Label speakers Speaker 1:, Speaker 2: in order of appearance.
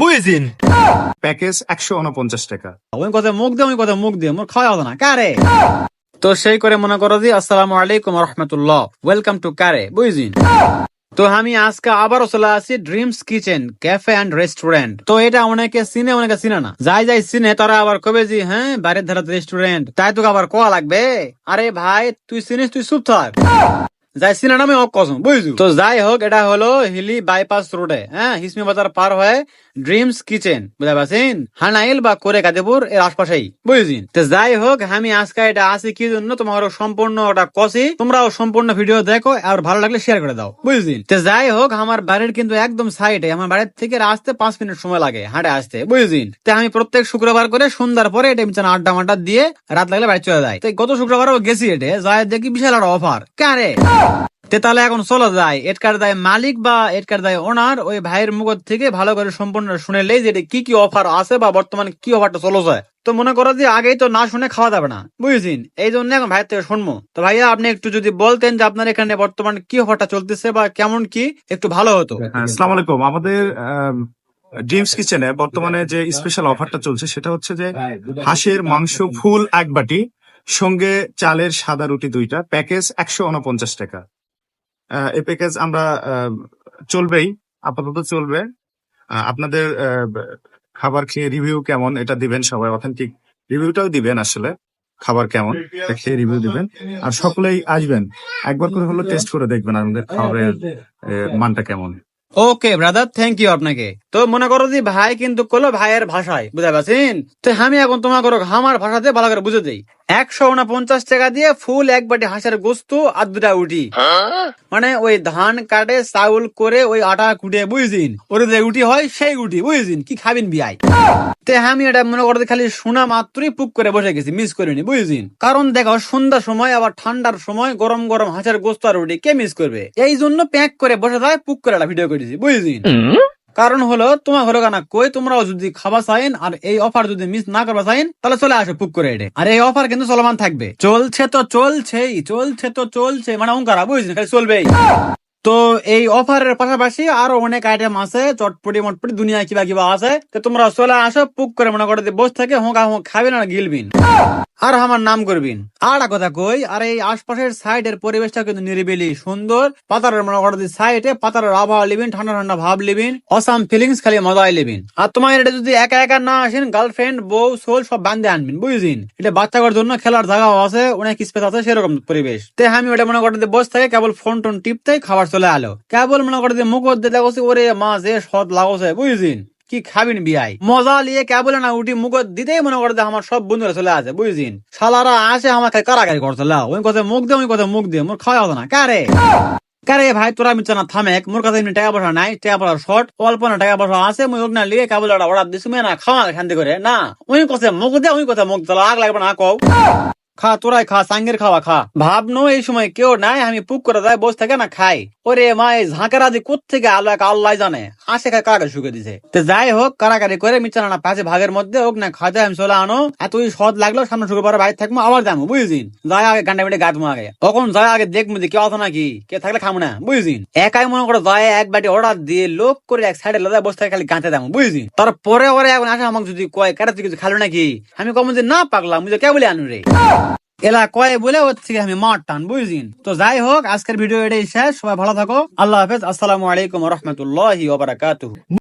Speaker 1: বুঝিন
Speaker 2: package একশো উনপঞ্চাশ টাকা।
Speaker 1: ওই কথা মুখ দিয়ে ওই কথা মুখ দিয়ে মোর খাওয়া হবে না। কারে? তো সেই করে মনে করো যে আসসালামু আলাইকুম রহমতুল্লাহ। ওয়েলকাম টু কারে বুঝিন তো আমি আজকে আবারও চলে আসি dreams kitchen cafe and restaurant তো এটা অনেকে চিনে অনেকে চিনে না। যাই যাই চিনে তারা আবার কবে জি হ্যাঁ বাইরের ধারে রেস্টুরেন্ট তাই তোকে আবার কোয়া লাগবে? আরে ভাই তুই চিনিস তুই চুপ থাক। যাই সিনা নামে অক কসম বুঝলি? তো যাই হোক এটা হলো হিলি বাইপাস রোডে হ্যাঁ হিসমি বাজার পার হয়ে ড্রিমস কিচেন বুঝতে পারছেন? হানাইল বা করে কাদেপুর এর আশপাশেই, বুঝছেন? তো যাই হোক, আমি আজকে এটা আসি কি জন্য? তোমার সম্পূর্ণ ওটা কষি, তোমরাও সম্পূর্ণ ভিডিও দেখো আর ভালো লাগলে শেয়ার করে দাও, বুঝছেন? তো যাই হোক, আমার বাড়ির কিন্তু একদম সাইডে আমার বাড়ির থেকে আসতে পাঁচ মিনিট সময় লাগে হাঁটে আসতে, বুঝছেন? তো আমি প্রত্যেক শুক্রবার করে সন্ধ্যার পরে এটা বিছানা আড্ডা মাড্ডা দিয়ে রাত লাগলে বাড়ি চলে যায়। তো গত শুক্রবারও গেছি এটে যায় দেখি বিশাল একটা অফার কারে? তে তাহলে এখন চলে যায় এটকার দায় মালিক বা এটকার দায় ওনার ওই ভাইয়ের মুখ থেকে ভালো করে সম্পূর্ণ শুনেলেই যে কি কি অফার আছে বা বর্তমানে কি অফারটা চলো যায় তো মনে করো যে আগেই তো না শুনে খাওয়া যাবে না, বুঝেছেন? এই জন্য এখন ভাইয়ের থেকে শুনব। তো ভাইয়া আপনি একটু যদি বলতেন যে আপনার এখানে বর্তমানে কি অফারটা চলতেছে বা কেমন কি, একটু ভালো হতো।
Speaker 2: আসসালামু আলাইকুম। আমাদের ড্রিমস কিচেনে বর্তমানে যে স্পেশাল অফারটা চলছে সেটা হচ্ছে যে হাঁসের মাংস ফুল এক বাটি, সঙ্গে চালের সাদা রুটি দুইটা প্যাকেজ একশো উনপঞ্চাশ টাকা। এই প্যাকেজ আমরা চলবেই, আপাতত চলবে। আপনাদের খাবার খেয়ে রিভিউ কেমন এটা দিবেন সবাই অথেন্টিক রিভিউটাও দিবেন আসলে, খাবার কেমন খেয়ে রিভিউ দিবেন। আর সকলেই আসবেন, একবার করে হলো টেস্ট করে দেখবেন আমাদের খাবারের মানটা কেমন।
Speaker 1: ওকে ব্রাদার থ্যাংক ইউ আপনাকে। তো মনে করো যে ভাই কিন্তু কলো ভাইয়ের ভাষায়, বুঝতে পারছেন? তো আমি এখন তোমার করো আমার ভাষাতে ভালো করে বুঝে দেই। একশো উনপঞ্চাশ টাকা দিয়ে ফুল এক বাটি হাঁসের গোস্ত আর দুটা উঠি মানে ওই ধান কাটে, চাউল করে ওই আটা কুটে বুঝিন ওর যে উঠি হয় সেই উঠি বুঝিন কি খাবেন বিয়াই? তে আমি এটা মনে করতে খালি শোনা মাত্রই পুক করে বসে গেছি মিস করিনি বুঝিন কারণ দেখো, সন্ধ্যার সময় আবার ঠান্ডার সময় গরম গরম হাঁসের গোস্ত আর রুটি কে মিস করবে? এই জন্য প্যাক করে বসে যায় পুক করে একটা ভিডিও করেছি বুঝিন কারণ হলো, তোমার হলো কানা কই তোমরাও যদি খাবার চাইন আর এই অফার যদি মিস না করবা চাইন তাহলে চলে আসো পুক করে এটা আর এই অফার কিন্তু চলমান থাকবে। চলছে তো চলছেই, চলছে তো চলছে মানে অঙ্কারা বুঝলি খালি চলবেই। তো এই অফারের পাশাপাশি আরও অনেক আইটেম আছে, চটপটি মটপটি দুনিয়া কিবা কিবা আছে। তো তোমরা চলে আসো, পুক করে মনে করে বসে থেকে হোঁকা হোঁ খাবে না, গিলবিন। আর আমার নাম করবিন। আর কথা কই, আর এই আশপাশের সাইডের পরিবেশটা কিন্তু নিরিবিলি সুন্দর। পাতারের মনে করো সাইডে পাতারের আবহাওয়া লিবিন, ঠান্ডা ঠান্ডা ভাব লিবিন অসাম ফিলিংস খালি মজাই লিবিন। আর তোমার এটা যদি একা একা না আসেন গার্লফ্রেন্ড বউ সোল সব বান্ধে আনবেন বুঝিন এটা বাচ্চাদের জন্য খেলার জায়গাও আছে, অনেক স্পেস আছে, সেরকম পরিবেশ। তে আমি ওটা মনে করতে বসে থাকে কেবল ফোন টোন টিপতে খাবার চলে আলো কেবল মনে করতে মুখ দিয়ে দেখছি ওরে মা, যে সদ লাগছে বুঝিন কি খাবিন বিয়াই? মজা লিয়ে কেবল না উঠি মুখ দিতেই মনে করতে আমার সব বন্ধুরা চলে আসে বুঝিন শালারা আসে আমাকে কারাগারি করছে লাও। ওই কথা মুখ দিয়ে ওই কথা মুখ দিয়ে মোর খাওয়া হতো না। কারে কারে ভাই, তোরা মিচা না থামেক, মোর কাছে এমনি টাকা পয়সা নাই, টাকা পয়সা শর্ট, অল্প না টাকা পয়সা আছে, মুই ওগনা লিয়ে কেবল অর্ডার দিছি না খাওয়া শান্তি করে, না। ওই কথা মুখ দিয়ে ওই কথা মুখ দিলা আগ লাগবে না কও। খা, তোরাই খা, সাঙ্গের খাওয়া খা। ভাবনো, এই সময় কেউ নাই, আমি পুক করে দেয় বসে থাকে না খাই। ওরে মা, এই ঝাঁকের আদি কোথেকে আল্লাহ আল্লাহ জানে? আসে খায় কারাগারি শুকে দিছে? তো যাই হোক কারাগারি করে মিচানা পাঁচে ভাগের মধ্যে হোক না খাতে আমি চলে আনো। এতই সদ লাগল, সামনে শুক্রবার বাইরে থাকব, আবার যাব বুঝিন যাই আগে গান্ডা মিটে গাঁদবো আগে তখন যাই আগে দেখব যে কেউ আছে নাকি? কে থাকলে খাব না বুঝিন একাই মনে করে যায় এক বাটি অর্ডার দিয়ে লোক করে এক সাইডে লাদা বসে থাকে খালি গাঁতে দেবো বুঝিন তারপরে ওরে এখন আসে আমাকে যদি কয় কাটা তুই কিছু খালো নাকি? আমি কম যে, না পাগলাম বুঝে কে বলে আনু রে। এলা কয় বলে ওর থেকে আমি মাঠ টান বুঝিন তো যাই হোক, আজকের ভিডিও এটাই শেষ। সবাই ভালো থাকো। আল্লাহ হাফেজ। আসসালামু আলাইকুম রহমতুল্লাহ ওবরাকাতুহ